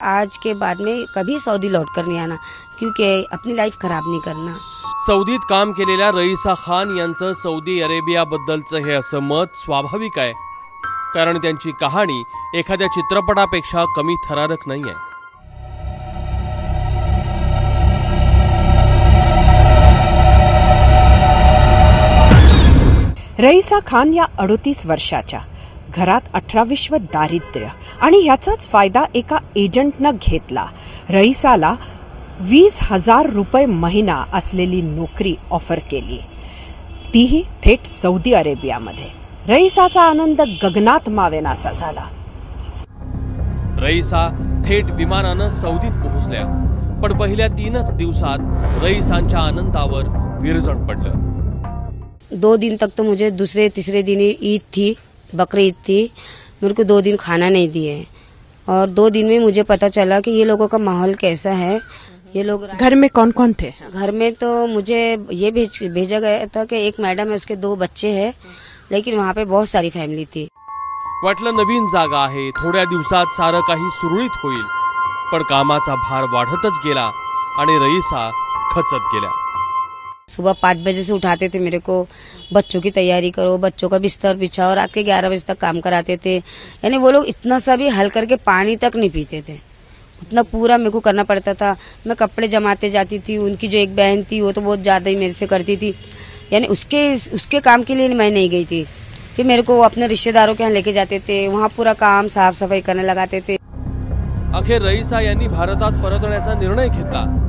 आज के बाद में कभी सऊदी लौट कर नहीं आना क्योंकि अपनी लाइफ खराब नहीं करना। सौदीत काम केलेल्या रईसा खान यांचं सौदी अरेबियाबद्दलचं हे असं मत स्वाभाविक आहे. कारण त्यांची कहाणी एखाद्या चित्रपटापेक्षा कमी थरारक नाहीये रईसा खान या अडोतीस वर्षाच्या घरात अठरा विश्व दारिद्र्य. आणि ह्याचाच फायदा एका एजंटनं घेतला. रईसाला वीस हजार रुपये महिना असलेली नोकरी ऑफर केली. तीही थेट सौदी अरेबियामध्ये. रईसाचा आनंद गगनात मावेनासा झाला. रईसा थेट विमानानं सौदीत पोहोचल्या. पण पहिल्या तीनच दिवसात रईसांच्या आनंदावर विरजण पडलं. दो दिन तक तो मुझे दूसरे तीसरे दिन ईद थी. बकरी ईद थी मेरे को दो दिन खाना नहीं दिए। और दो दिन में मुझे पता चला कि ये लोगों का माहौल कैसा है। ये लोग घर में कौन कौन थे? घर में तो मुझे ये भेज भेजा गया था कि एक मैडम है उसके दो बच्चे हैं लेकिन वहाँ पे बहुत सारी फैमिली थी। वाटलं नवीन जागा आहे थोड्या दिवसात सारं काही सुरळीत होईल पण कामाचा भार वाढतच गेला आणि रईसा खचत गेल्या. सुबह पाँच बजे से उठाते थे मेरे को, बच्चों की तैयारी करो, बच्चों का बिस्तर बिछाओ, रात के ग्यारह बजे तक काम कराते थे। यानी वो लोग इतना सा भी हल करके पानी तक नहीं पीते थे। उतना पूरा मेरे को करना पड़ता था। मैं कपड़े जमाते जाती थी, उनकी जो एक बहन थी, वो तो बहुत ज़्यादा ही मेरे से करती थी। यानी उसके उसके काम के लिए मैं नहीं गई थी। फिर मेरे को अपने रिश्तेदारों के यहाँ लेके जाते थे, वहाँ पूरा काम साफ़ सफ़ाई करने लगाते थे। अखेर रईसा यांनी भारतात परतण्याचा निर्णय घेतला.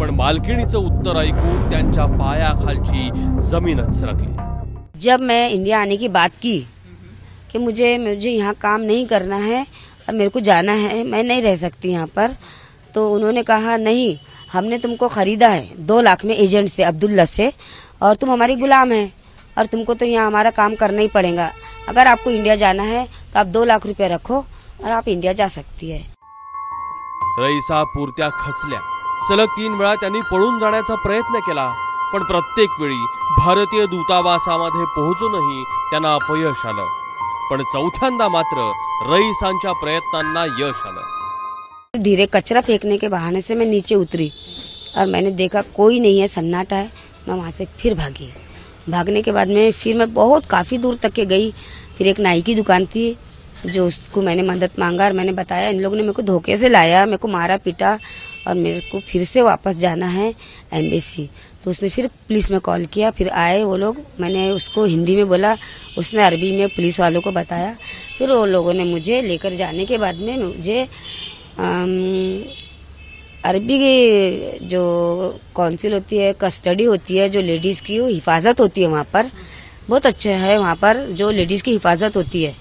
पण मालकिणीचं उत्तर ऐकून त्यांच्या पायाखालची जमीनच सरकली. जब मैं इंडिया आने की बात की कि मुझे मुझे यहाँ काम नहीं करना है अब मेरे को जाना है मैं नहीं रह सकती यहाँ पर तो उन्होंने कहा नहीं हमने तुमको खरीदा है दो लाख में एजेंट से अब्दुल्ला से और तुम हमारी गुलाम है और तुमको तो यहाँ हमारा काम करना ही पड़ेगा। अगर आपको इंडिया जाना है तो आप दो लाख रुपए रखो और आप इंडिया जा सकती है। रईसा पुरत्या खचल्या। सलग तीन वेळा त्यांनी पळून जाण्याचा प्रयत्न केला पण प्रत्येक वेळी भारतीय दूतावासामध्ये पोहोचूनही त्यांना अपयश आलं. पण चौथ्यांदा मात्र रईसांच्या प्रयत्नांना यश आलं. धीरे कचरा फेंकने के बहाने से मैं नीचे उतरी और मैंने देखा कोई नहीं है सन्नाटा है। मैं वहाँ से फिर भागी। भागने के बाद में फिर मैं बहुत काफ़ी दूर तक के गई। फिर एक नाई की दुकान थी। जो उसको मैंने मदद मांगा और मैंने बताया, इन लोगों ने मेरे को धोखे से लाया, मेरे को मारा पीटा और मेरे को फिर से वापस जाना है एम्बेसी। तो उसने फिर पुलिस में कॉल किया, फिर आए वो लोग। मैंने उसको हिंदी में बोला, उसने अरबी में पुलिस वालों को बताया। फिर वो लोगों ने मुझे लेकर जाने के बाद में मुझे अरबी की जो काउंसिल होती है, कस्टडी होती है, जो लेडीज़ की हिफाजत होती है वहाँ पर, बहुत अच्छा है वहाँ पर, जो लेडीज़ की हिफाजत होती है।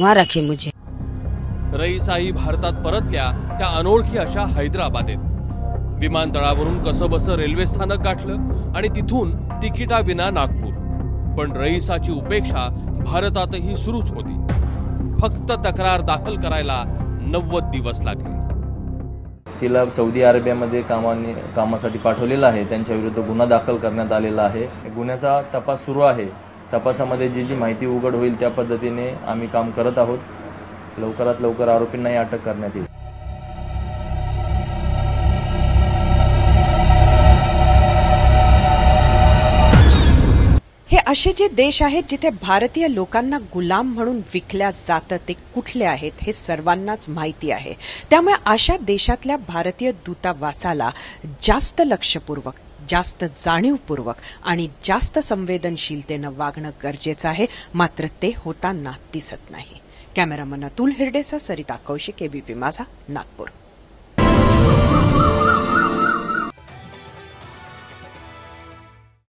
वहाँ रखे मुझे। रईसाही भारतात परतल्या त्या अनोळखी अशा हैदराबादेत. विमानतळावरून कसंबसं रेल्वे स्थानक गाठलं आणि तिथून तिकिटाविना नागपूर. पण रईसाची उपेक्षा भारतातही सुरूच होती. फक्त तक्रार दाखल करायला नव्वद दिवस लागले. तिला सौदी अरेबियामध्ये कामाने कामासाठी पाठवलेलं आहे. त्यांच्या विरुद्ध गुन्हा दाखल करण्यात आलेला आहे. गुन्ह्याचा तपास सुरू आहे. तपासामध्ये जी जी माहिती उघड होईल त्या पद्धतीने आम्ही काम करत आहोत. लवकरात लवकर आरोपींनाही अटक करण्यात येईल. हे असे जे देश आहेत जिथे भारतीय लोकांना गुलाम म्हणून विकल्या जातं ते कुठले आहेत हे सर्वांनाच माहिती आहे. त्यामुळे अशा देशातल्या भारतीय दूतावासाला जास्त लक्षपूर्वक जास्त जाणीवपूर्वक आणि जास्त संवेदनशीलतेनं वागणं गरजेचं आहे मात्र ते होताना दिसत नाही. कॅमेरामन अतुल हिरडेसा सरिता कौशिक एबीपी माझा नागपूर.